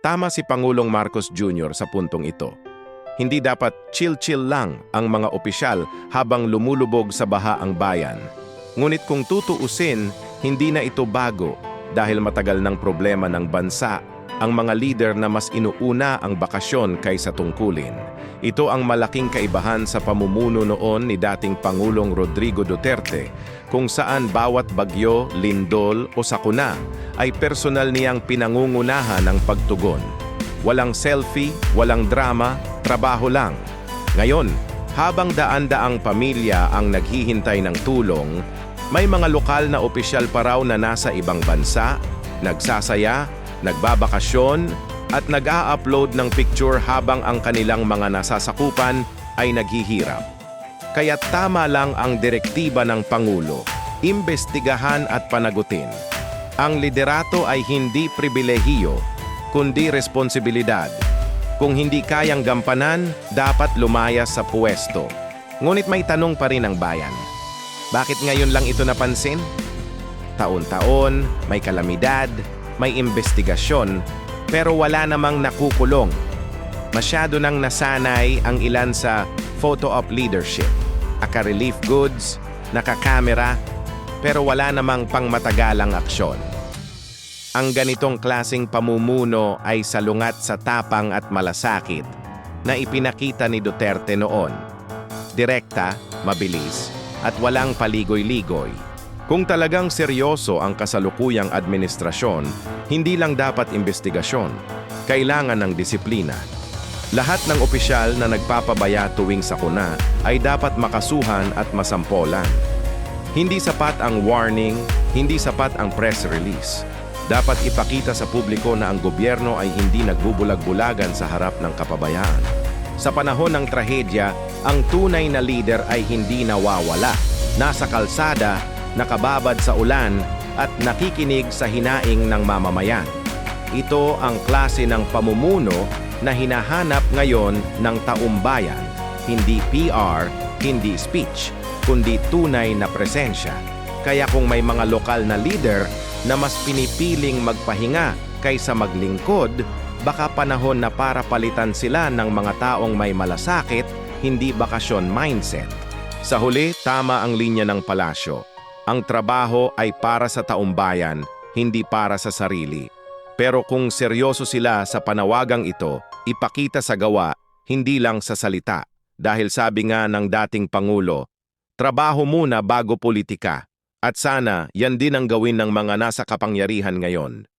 Tama si Pangulong Marcos Jr. sa puntong ito. Hindi dapat chill-chill lang ang mga opisyal habang lumulubog sa baha ang bayan. Ngunit kung tutuusin, hindi na ito bago dahil matagal ng problema ng bansa ang mga leader na mas inuuna ang bakasyon kaysa tungkulin. Ito ang malaking kaibahan sa pamumuno noon ni dating Pangulong Rodrigo Duterte kung saan bawat bagyo, lindol o sakuna ay personal niyang pinangungunahan ng pagtugon. Walang selfie, walang drama, trabaho lang. Ngayon, habang daan-daang pamilya ang naghihintay ng tulong, may mga lokal na opisyal pa raw na nasa ibang bansa, nagsasaya, nagbabakasyon, at nag-a-upload ng picture habang ang kanilang mga nasasakupan ay naghihirap. Kaya tama lang ang direktiba ng Pangulo, imbestigahan at panagutin. Ang liderato ay hindi pribilehiyo, kundi responsibilidad. Kung hindi kayang gampanan, dapat lumayas sa puwesto. Ngunit may tanong pa rin ang bayan. Bakit ngayon lang ito napansin? Taon-taon, may kalamidad, may investigasyon, pero wala namang nakukulong. Masyado nang nasanay ang ilan sa photo op leadership, aka-relief goods, nakakamera, pero wala namang pangmatagalang aksyon. Ang ganitong klasing pamumuno ay salungat sa tapang at malasakit na ipinakita ni Duterte noon. Direkta, mabilis, at walang paligoy-ligoy. Kung talagang seryoso ang kasalukuyang administrasyon, hindi lang dapat investigasyon, kailangan ng disiplina. Lahat ng opisyal na nagpapabaya tuwing sakuna ay dapat makasuhan at masampolan. Hindi sapat ang warning, hindi sapat ang press release. Dapat ipakita sa publiko na ang gobyerno ay hindi nagbubulag-bulagan sa harap ng kapabayaan. Sa panahon ng trahedya, ang tunay na leader ay hindi nawawala. Nasa kalsada, nakababad sa ulan, at nakikinig sa hinaing ng mamamayan. Ito ang klase ng pamumuno na hinahanap ngayon ng taumbayan. Hindi PR, hindi speech, kundi tunay na presensya. Kaya kung may mga lokal na leader na mas pinipiling magpahinga kaysa maglingkod, baka panahon na para palitan sila ng mga taong may malasakit, hindi bakasyon mindset. Sa huli, tama ang linya ng palasyo. Ang trabaho ay para sa taumbayan, hindi para sa sarili. Pero kung seryoso sila sa panawagang ito, ipakita sa gawa, hindi lang sa salita. Dahil sabi nga ng dating Pangulo, trabaho muna bago politika. At sana, yan din ang gawin ng mga nasa kapangyarihan ngayon.